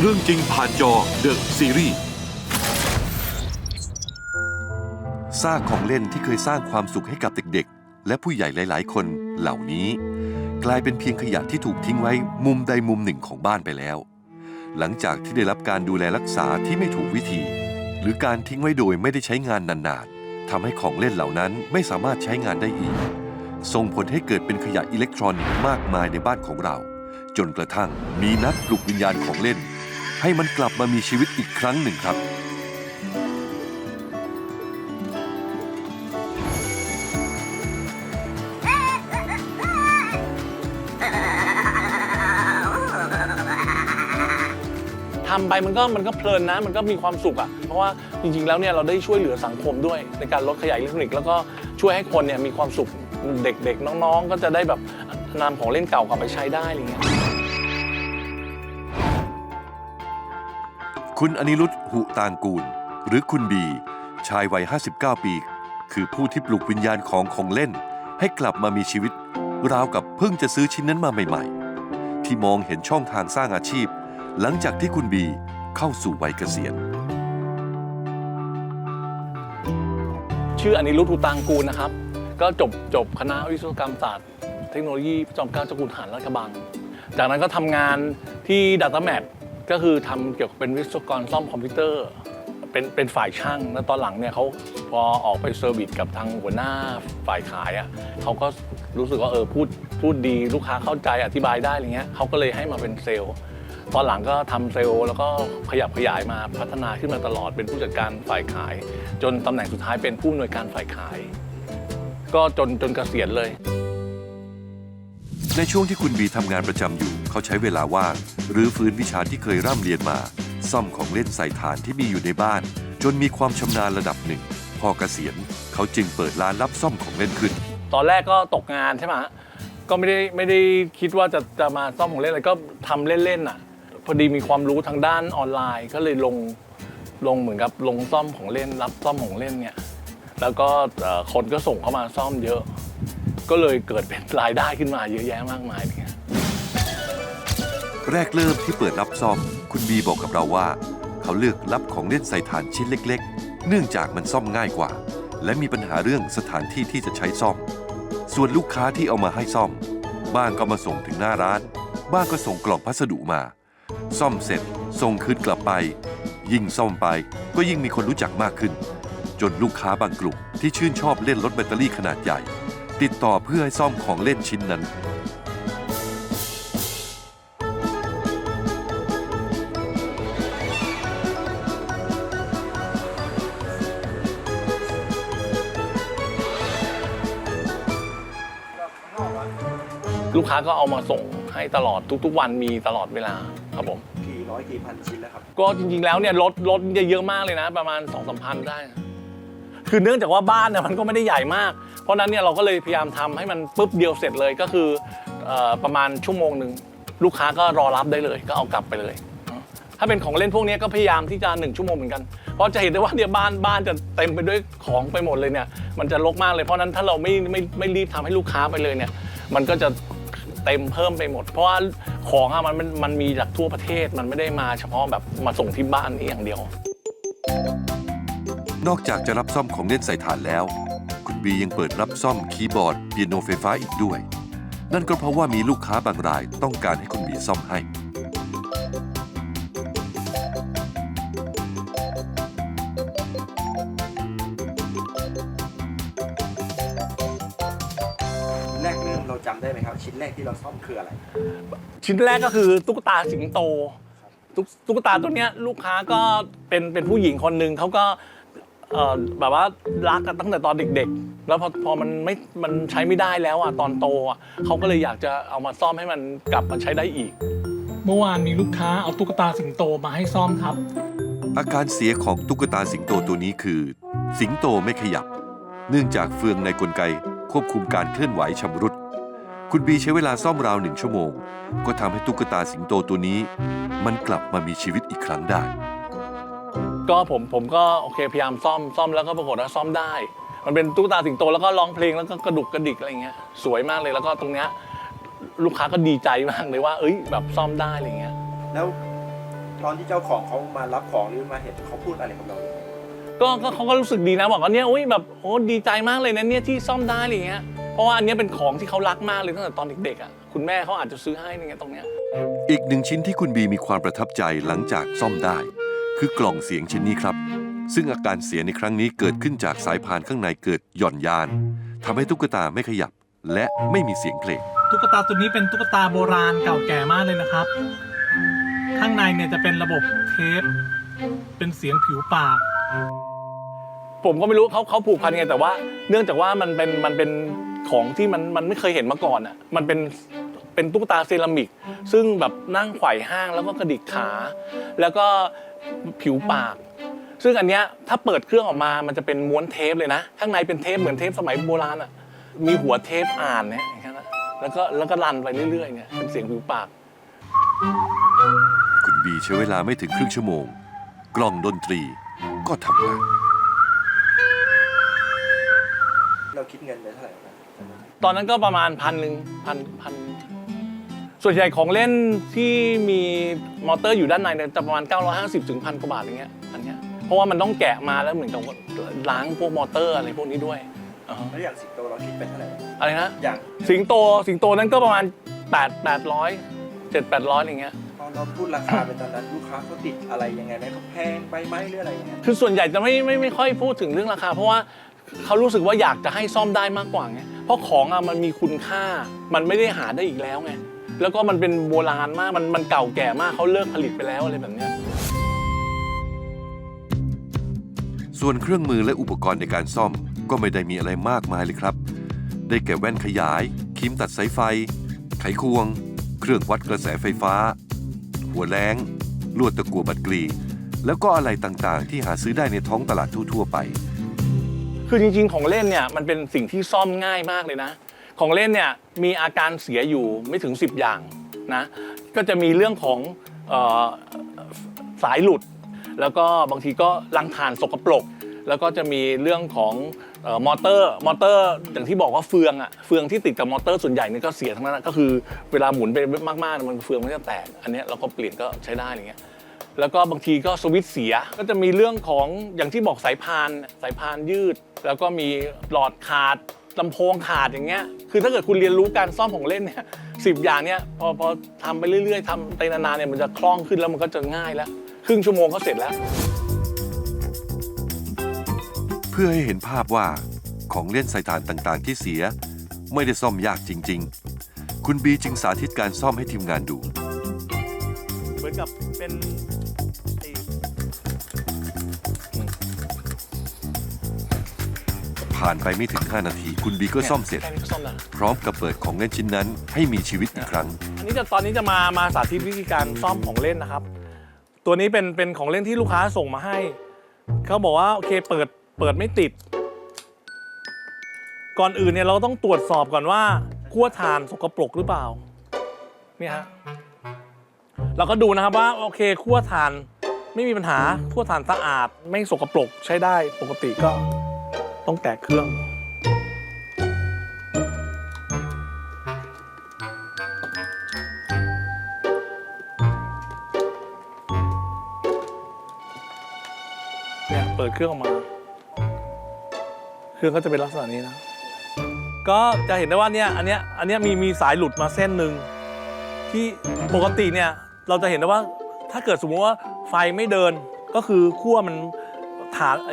เรื่องจริงผ่านจอเดอะซีรีส์ซากของเล่นที่เคยสร้างความสุขให้กับเด็กๆ และผู้ใหญ่หลาย ๆ คนเหล่านี้ กลายเป็นเพียงขยะที่ถูกทิ้งไว้มุมใดมุมหนึ่งของบ้านไปแล้ว หลังจากที่ได้รับการดูแลรักษาที่ไม่ถูกวิธี หรือการทิ้งไว้โดยไม่ได้ใช้งานนานๆทำให้ของเล่นเหล่านั้นไม่สามารถใช้งานได้อีก ส่งผลให้เกิดเป็นขยะอิเล็กทรอนิกส์มากมายในบ้านของเรา จนกระทั่งมีนักปลุกวิญญาณของเล่น ให้มันกลับมามีชีวิตอีกครั้งหนึ่งครับทำไปมันก็มันก็เพลินนะมันก็มีความสุขอะ่ะเพราะว่าจริงๆแล้วเนี่ยเราได้ช่วยเหลือสังคมด้วย ในการลดขยะอิเล็กทรอนิกส์แล้วก็ช่วยให้คนเนี่ยมีความสุขเด็กๆน้องๆ ก็จะได้แบบนำของเล่นเก่ากลับไปใช้ได้อะไรเงี้ย คุณอนิรุตหุตางกูล หรือคุณบี ชายวัย 59 ปี คือผู้ที่ปลุกวิญญาณของของเล่น ให้กลับมามีชีวิต ราวกับเพิ่งจะซื้อชิ้นนั้นมาใหม่ ๆ ที่มองเห็นช่องทางสร้างอาชีพ หลังจากที่คุณบีเข้าสู่วัยเกษียณ ชื่ออนิรุตทูตังกูลนะครับ ก็จบจบคณะวิศวกรรมศาสตร์เทคโนโลยีจอมเกล้าเจ้าคุณทหารราชกระบัง จากนั้นก็ทำงานที่ Data m a t ก็คือทำเกี่ยวกับเป็นวิศวกรซ่อมคอมพิวเตอร์ เป็นเป็นฝ่ายช่างแล้วตอนหลังเนี่ยเขาพอออกไปเซอร์วิสกับทางหัวหน้าฝ่ายขายอะเขาก็รู้สึกว่าเออพูดพูดดีลูกค้าเข้าใจอธิบายได้อะไรเงี้ยเขาก็เลยให้มาเป็นเซลล์ตอนหลังก็ทำเซลล์แล้วก็ขยับขยายมาพัฒนาขึ้นมาตลอดเป็นผู้จัดการฝ่ายขาย จนตำแหน่งสุดท้ายเป็นผู้อำนวยการฝ่ายขาย ก็จนจนเกษียณเลย ในช่วงที่คุณบีทำงานประจำอยู่ เขาใช้เวลาว่างหรือฟื้นวิชาที่เคยร่ำเรียนมา ซ่อมของเล่นใส่ฐานที่มีอยู่ในบ้าน จนมีความชำนาญระดับหนึ่ง พอเกษียณเขาจึงเปิดร้านรับซ่อมของเล่นขึ้น ตอนแรกก็ตกงานใช่ไหมฮะก็ไม่ได้ไม่ได้คิดว่าจะจะมาซ่อมของเล่นอะไรก็ทำเล่นๆอะ พอดีมีความรู้ทางด้านออนไลน์ ก็เลยลงลงเหมือนกับลงซ่อมของเล่น รับซ่อมของเล่นเนี่ย แล้วก็เอ่อคนก็ส่งเข้ามาซ่อมเยอะ ก็เลยเกิดเป็นรายได้ขึ้นมาเยอะแยะมากมายเงี้ยแรกเริ่มที่เปิดรับซ่อม คุณบีบอกกับเราว่า เขาเลือกรับของเล่นใส่ฐานชิ้นเล็ก ๆ เนื่องจากมันซ่อมง่ายกว่า และมีปัญหาเรื่องสถานที่ที่จะใช้ซ่อม ส่วนลูกค้าที่เอามาให้ซ่อม บ้างก็มาส่งถึงหน้าร้าน บ้างก็ส่งกล่องพัสดุมา ซ่อมเสร็จส่งคืนกลับไป ยิ่งซ่อมไปก็ยิ่งมีคนรู้จักมากขึ้น จนลูกค้าบางกลุ่มที่ชื่นชอบเล่นรถแบตเตอรี่ขนาดใหญ่ ติดต่อเพื่อให้ซ่อมของเล่นชิ้นนั้น ลูกค้าก็เอามาส่งให้ตลอดทุกๆ วันมีตลอดเวลาครับผมกี่ร้อยกี่พันชิ้นแล้วครับ ก็จริงๆแล้วเนี่ยรถรถจะเยอะมากเลยนะ ประมาณ2องสามพันได้นะ คือเนื่องจากว่าบ้านเนี่ยมันก็ไม่ได้ใหญ่มาก เพราะฉะนั้นเนี่ยเราก็เลยพยายามทำให้มันปุ๊บเดียวเสร็จเลยก็คือเอ่อประมาณชั่วโมงหนึ่งลูกค้าก็รอรับได้เลยก็เอากลับไปเลย ถ้าเป็นของเล่นพวกเนี้ยก็พยายามที่จะหนึ่งชั่วโมงเหมือนกัน เพราะจะเห็นได้ว่าเนี่ยบ้านบ้านจะเต็มไปด้วยของไปหมดเลยเนี่ยมันจะรกมากเลยเพราะฉะนั้นถ้าเราไม่ไม่ไม่รีบทำให้ลูกค้าไปเลยเนี่ยมันก็จะเต็มเพิ่มไปหมด เพราะว่าของอะมันมันมันมีจากทั่วประเทศมันไม่ได้มาเฉพาะแบบมาส่งที่บ้านนี้อย่างเดียว นอกจากจะรับซ่อมของเล่นใส่ถ่านแล้ว คุณบียังเปิดรับซ่อมคีย์บอร์ดเปียโนไฟฟ้าอีกด้วย นั่นก็เพราะว่ามีลูกค้าบางรายต้องการให้คุณบีซ่อมให้ แรกเริ่มเราจำได้ไหมครับ ชิ้นแรกที่เราซ่อมคืออะไร ชิ้นแรกก็คือตุ๊กตาสิงโต ตุ๊กตุ๊กตาตัวเนี้ยลูกค้าก็เป็นเป็นผู้หญิงคนหนึ่งเขาก็ เอ่อแบบว่ารักกันตั้งแต่ตอนเด็ก ๆ แล้วพอพอมันไม่มันใช้ไม่ได้แล้วอะตอนโตอะเขาก็เลยอยากจะเอามาซ่อมให้มันกลับมาใช้ได้อีก เมื่อวานมีลูกค้าเอาตุ๊กตาสิงโตมาให้ซ่อมครับ อาการเสียของตุ๊กตาสิงโตตัวนี้คือ สิงโตไม่ขยับ เนื่องจากเฟืองในกลไกควบคุมการเคลื่อนไหวชำรุด คุณบีใช้เวลาซ่อมราวหนึ่งชั่วโมง ก็ทำให้ตุ๊กตาสิงโตตัวนี้ มันกลับมามีชีวิตอีกครั้งได้ ก็ผมผมก็โอเคพยายามซ่อมซ่อมแล้วก็ปรากฏว่าซ่อมได้ มันเป็นตุ๊กตาสิงโตแล้วก็ร้องเพลงแล้วก็กระดุกกระดิกอะไรเงี้ยสวยมากเลยแล้วก็ตรงเนี้ยลูกค้าก็ดีใจมากเลยว่า เอ้ยแบบซ่อมได้อะไรเงี้ย แล้วตอนที่เจ้าของเขามารับของหรือมาเห็นเขาพูดอะไรกับเรา ก็ก็เขาก็รู้สึกดีนะบอกว่าเนี่ยอุ้ยแบบโอ้ดีใจมากเลยนะเนี่ยที่ซ่อมได้อะไรเงี้ยเพราะว่าอันเนี้ยเป็นของที่เขารักมากเลยตั้งแต่ตอนเด็กๆอะคุณแม่เขาอาจจะซื้อให้อะไรเงี้ยตรงเนี้ย อีกหนึ่งชิ้นที่คุณบีมีความประทับใจหลังจากซ่อมได้ คือกล่องเสียงชิ้นนี้ครับ ซึ่งอาการเสียในครั้งนี้เกิดขึ้นจากสายพานข้างในเกิดหย่อนยานทำให้ตุ๊กตาไม่ขยับ และไม่มีเสียงเพลง ตุ๊กตาตัวนี้เป็นตุ๊กตาโบราณเก่าแก่มากเลยนะครับ ข้างในเนี่ยจะเป็นระบบเทป เป็นเสียงผิวปาก ผมก็ไม่รู้เขาเขาผูกพันยังไงแต่ว่า เนื่องจากว่ามันเป็นมันเป็นของที่มันมันไม่เคยเห็นมาก่อนอะมันเป็น เป็นตุ๊กตาเซรามิก ซึ่งแบบนั่งไขว่ห้างแล้วก็กระดิกขา แล้วก็ผิวปาก ซึ่งอันเนี้ยถ้าเปิดเครื่องออกมามันจะเป็นม้วนเทปเลยนะ ข้างในเป็นเทปเหมือนเทปสมัยโบราณอะมีหัวเทปอ่านเนี่ยอย่างเงี้ยนะแล้วก็แล้วก็รันไปเรื่อยๆเนี่ยเป็นเสียงผิวปาก คุณบีใช้เวลาไม่ถึงครึ่งชั่วโมง กล่องดนตรีก็ทำงานเราคิดเงินไปเท่าไหร่ครับตอนนั้นก็ประมาณพันหนึ่งพันพัน ส่วนใหญ่ของเล่นที่มีมอเตอร์อยู่ด้านในเนี่ยจะประมาณ 950ถึงพันกว่าบาทอย่างเงี้ยอันเนี้ยเพราะว่ามันต้องแกะมาแล้วเหมือนกับว่าล้างพวกมอเตอร์อะไรพวกนี้ด้วยอ่าฮะแล้วอย่างสิงโตเราคิดไปเท่าไหร่ครับอะไรนะ อย่างสิงโตสิงโตนั้นก็ประมาณ 8 800 7 800อย่างเงี้ยพอเราพูดราคาเป็นตอนนั้นลูกค้าเขาติดอะไรยังไงไหมเขาแพงไปไหมหรืออะไรอย่างเงี้ยคือส่วนใหญ่จะไม่ไม่ไม่ค่อยพูดถึงเรื่องราคา เพราะว่าเขารู้สึกว่าอยากจะให้ซ่อมได้มากกว่าไงเพราะของอะมันมีคุณค่า มันไม่ได้หาได้อีกแล้วไง แล้วก็มันเป็นโบราณมากมันมันเก่าแก่มากเขาเลิกผลิตไปแล้วอะไรแบบเนี้ยส่วนเครื่องมือและอุปกรณ์ในการซ่อมก็ไม่ได้มีอะไรมากมายเลยครับ ได้แก่แว่นขยายครีมตัดสายไฟ ไขควง เครื่องวัดกระแสไฟฟ้า หัวแรงลวดตะกั่วบัดกรี แล้วก็อะไรต่างๆ ที่หาซื้อได้ในท้องตลาดทั่วๆไป คือจริงๆ ของเล่นเนี่ยมันเป็นสิ่งที่ซ่อมง่ายมากเลยนะ ของเล่นเนี่ยมีอาการเสียอยู่ไม่ถึง 10 อย่างนะก็จะมีเรื่องของออสายหลุด แล้วก็บางทีก็ลังถ่านสกปรกแล้วก็จะมีเรื่องของออมอเตอร์มอเตอร์อย่างที่บอกว่าเฟืองอะเฟืองที่ติดกับมอเตอร์ส่วนใหญ่นี่ก็เสียทั้งนั้นก็คือเวลาหมุนไปมากๆมันเฟืองมันจะแตก อันนี้เราก็เปลี่ยนก็ใช้ได้อย่างเงี้ยแล้วก็บางทีก็สวิตเสียก็จะมีเรื่องของอย่างที่บอกสายพานสายพานยืด แล้วก็มีหลอดขาด ลำโพงขาดอย่างเงี้ย คือถ้าเกิดคุณเรียนรู้การซ่อมของเล่นเนี่ยสิบอย่างเนี้ยพอพอทำไปเรื่อยๆทำไปนานๆเนี่ยมันจะคล่องขึ้นแล้วมันก็จะง่ายแล้ว ครึ่งชั่วโมงก็เสร็จแล้ว เพื่อให้เห็นภาพว่าของเล่นสายถ่านต่างๆ ที่เสีย ไม่ได้ซ่อมยากจริง ๆ คุณบีจึงสาธิตการซ่อมให้ทีมงานดู เหมือนกับเป็น ผ่านไปไม่ถึง 5 นาที คุณบีก็ซ่อมเสร็จ แค่นี้ก็ซ่อมแล้วพร้อมกับเปิดของเล่นชิ้นนั้น ให้มีชีวิตอีกครั้ง อันนี้จะตอนนี้จะมามาสาธิตวิธีการซ่อมของเล่นนะครับ ตัวนี้เป็นเป็นของเล่นที่ลูกค้าส่งมาให้ เขาบอกว่าโอเคเปิดเปิดไม่ติด ก่อนอื่นเนี่ยเราต้องตรวจสอบก่อนว่าขั้วถ่านสกปรกหรือเปล่าเนี่ยฮะเราก็ดูนะครับว่าโอเคขั้วถ่านไม่มีปัญหาขั้วถ่านสะอาดไม่สกปรกใช้ได้ปกติก็ ต้องแตะเครื่อง เนี่ยเปิดเครื่องออกมา เครื่องก็จะเป็นลักษณะนี้นะ ก็จะเห็นได้ว่าเนี่ยอันเนี้ยอันเนี้ยมีมีสายหลุดมาเส้นหนึ่งที่ปกติเนี่ยเราจะเห็นได้ว่าถ้าเกิดสมมติว่าไฟไม่เดินก็คือขั้วมันฐานไอ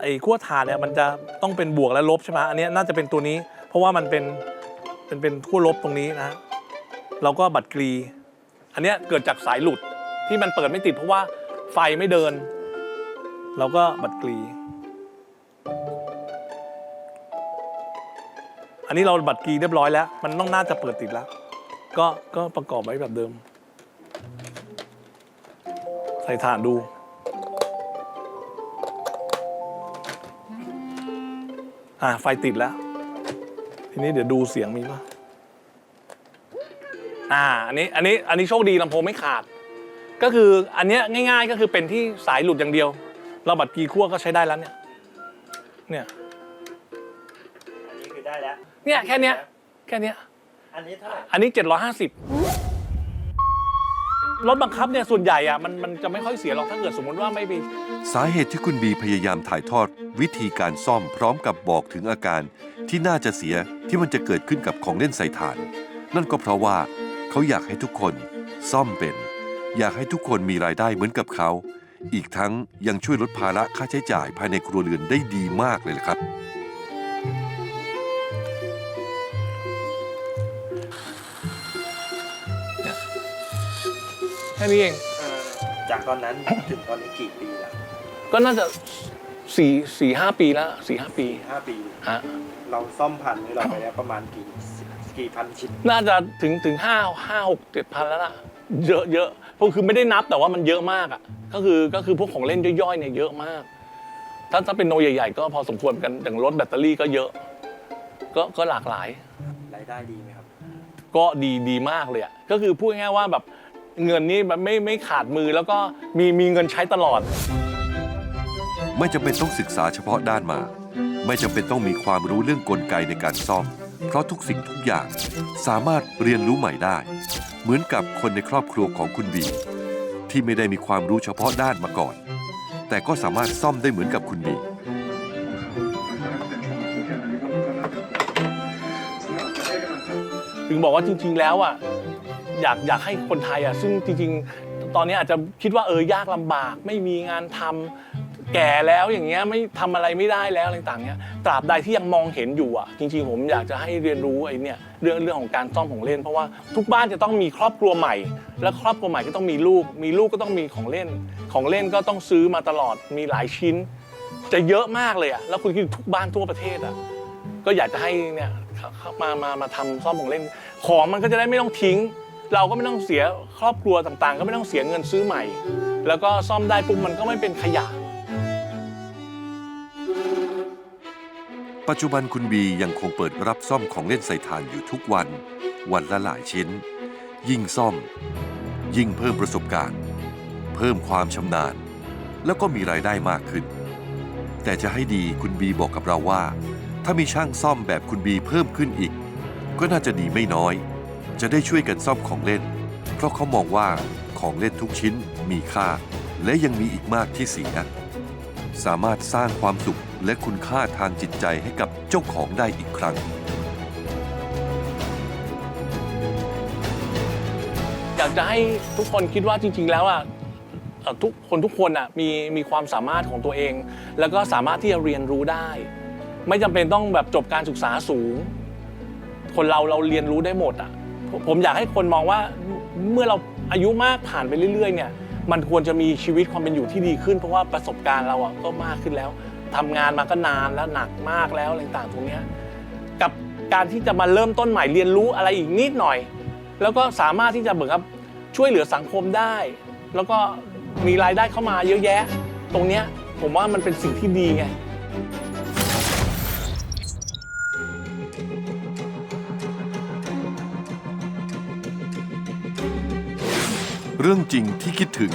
ไอ้ขั้วฐานเนี่ยมันจะต้องเป็นบวกและลบใช่ไหมอันนี้น่าจะเป็นตัวนี้ เพราะว่ามันเป็นเป็นเป็นขั้วลบตรงนี้นะเราก็บัตรกรี อันนี้เกิดจากสายหลุดที่มันเปิดไม่ติดเพราะว่าไฟไม่เดิน เราก็บัตรกรี อันนี้เราบัตรกรีเรียบร้อยแล้ว มันต้องน่าจะเปิดติดแล้ว ก็ก็ประกอบไว้แบบเดิม ใส่ถ่านดู อ่าไฟติดแล้ว ทีนี้เดี๋ยวดูเสียงมีปะอ่าอันนี้อันนี้อันนี้โชคดีลำโพงไม่ขาด ก็คืออันเนี้ยง่าย ๆ ก็คือเป็นที่สายหลุดอย่างเดียว เราบัตรกีขั้วก็ใช้ได้แล้วเนี่ย เนี่ยอันนี้คือได้แล้วเนี่ยแค่เนี้ยแค่เนี้ยอันนี้เท่าไหร่อันนี้ 750 รถบังคับเนี่ยส่วนใหญ่อะมันมันจะไม่ค่อยเสียหรอกถ้าเกิดสมมติว่าไม่ไปสาเหตุที่คุณบีพยายามถ่ายทอด วิธีการซ่อมพร้อมกับบอกถึงอาการ ที่น่าจะเสียที่มันจะเกิดขึ้นกับของเล่นใส่ถ่าน นั่นก็เพราะว่า เขาอยากให้ทุกคนซ่อมเป็น อยากให้ทุกคนมีรายได้เหมือนกับเขา อีกทั้งยังช่วยลดภาระค่าใช้จ่ายภายในครัวเรือนได้ดีมากเลยละครับ แค่นี้เองเอ่อจากตอนนั้นถึงตอนนี้กี่ปีแล้วก็น่าจะสี่สี่ห้าปีแล้วสี่ห้าปีห้าปี ฮะเราซ่อมพันนี่เราไปแล้วประมาณกี่กี่พันชิ้นน่าจะถึงถึงห้าห้าหกเจ็ดพันแล้วล่ะเยอะเยอะเพราะคือไม่ได้นับแต่ว่ามันเยอะมากอะก็คือก็คือพวกของเล่นย่อยๆเนี่ยเยอะมาก ถ้าถ้าเป็นโนใหญ่ ๆ ก็พอสมควรเหมือนกันอย่างรถแบตเตอรี่ก็เยอะ ก็ก็หลากหลายรายได้ดีไหมครับ ก็ดีดีมากเลยอะก็คือพูดง่ายๆว่าแบบ เงินนี่แบบไม่ไม่ขาดมือแล้วก็มีมีเงินใช้ตลอด ไม่จำเป็นต้องศึกษาเฉพาะด้านมา ไม่จำเป็นต้องมีความรู้เรื่องกลไกในการซ่อม เพราะทุกสิ่งทุกอย่างสามารถเรียนรู้ใหม่ได้ เหมือนกับคนในครอบครัวของคุณบีที่ไม่ได้มีความรู้เฉพาะด้านมาก่อน แต่ก็สามารถซ่อมได้เหมือนกับคุณบีถึงบอกว่าจริง ๆ แล้วอะ อยากอยากให้คนไทยอะซึ่งจริงๆ ตอนนี้อาจจะคิดว่าเออยากลำบาก ไม่มีงานทำแก่แล้วอย่างเงี้ยไม่ทำอะไรไม่ได้แล้วอะไรต่างเนี้ยตราบใดที่ยังมองเห็นอยู่อะจริง ๆ ผมอยากจะให้เรียนรู้ไอ้นี่เรื่องเรื่องของการซ่อมของเล่น เพราะว่าทุกบ้านจะต้องมีครอบครัวใหม่ และครอบครัวใหม่ก็ต้องมีลูก มีลูกก็ต้องมีของเล่น ของเล่นก็ต้องซื้อมาตลอดมีหลายชิ้น จะเยอะมากเลยอะแล้วคุณคิดทุกบ้านทั่วประเทศอะก็อยากจะให้เนี่ยมามามาทำซ่อมของเล่น ของมันก็จะได้ไม่ต้องทิ้ง เราก็ไม่ต้องเสียครอบครัวต่างๆ ก็ไม่ต้องเสียเงินซื้อใหม่ แล้วก็ซ่อมได้ปุ๊บมันก็ไม่เป็นขยะ ปัจจุบันคุณบียังคงเปิดรับซ่อมของเล่นใส่ถ่านอยู่ทุกวัน วันละหลายชิ้น ยิ่งซ่อม ยิ่งเพิ่มประสบการณ์ เพิ่มความชำนาญ แล้วก็มีรายได้มากขึ้น แต่จะให้ดีคุณบีบอกกับเราว่า ถ้ามีช่างซ่อมแบบคุณบีเพิ่มขึ้นอีก ก็น่าจะดีไม่น้อย จะได้ช่วยกันซ่อมของเล่น เพราะเขามองว่าของเล่นทุกชิ้นมีค่า และยังมีอีกมากที่เสีย สามารถสร้างความสุขและคุณค่าทางจิตใจให้กับเจ้าของได้อีกครั้ง อยากจะให้ทุกคนคิดว่าจริง ๆ แล้วอะเอ่อทุกคนทุกคนอะมีมีความสามารถของตัวเอง แล้วก็สามารถที่จะเรียนรู้ได้ ไม่จำเป็นต้องแบบจบการศึกษาสูง คนเราเราเรียนรู้ได้หมดอะ ผมอยากให้คนมองว่าเมื่อเราอายุมากผ่านไปเรื่อยๆเนี่ยมันควรจะมีชีวิตความเป็นอยู่ที่ดีขึ้น เพราะว่าประสบการณ์เราอะก็มากขึ้นแล้วทำงานมาก็นานแล้วหนักมากแล้วอะไรต่างๆตรงนี้กับการที่จะมาเริ่มต้นใหม่เรียนรู้อะไรอีกนิดหน่อย แล้วก็สามารถที่จะเหมือนกับช่วยเหลือสังคมได้ แล้วก็มีรายได้เข้ามาเยอะแยะ ตรงเนี้ยผมว่ามันเป็นสิ่งที่ดีไง เรื่องจริงที่คิดถึง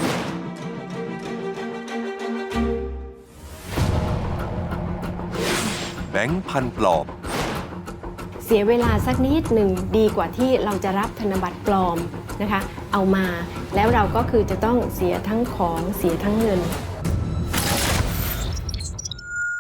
แบงค์พันปลอมเสียเวลาสักนิดหนึ่งดีกว่าที่เราจะรับธนบัตรปลอมนะคะ เอามาแล้วเราก็คือจะต้องเสียทั้งของเสียทั้งเงิน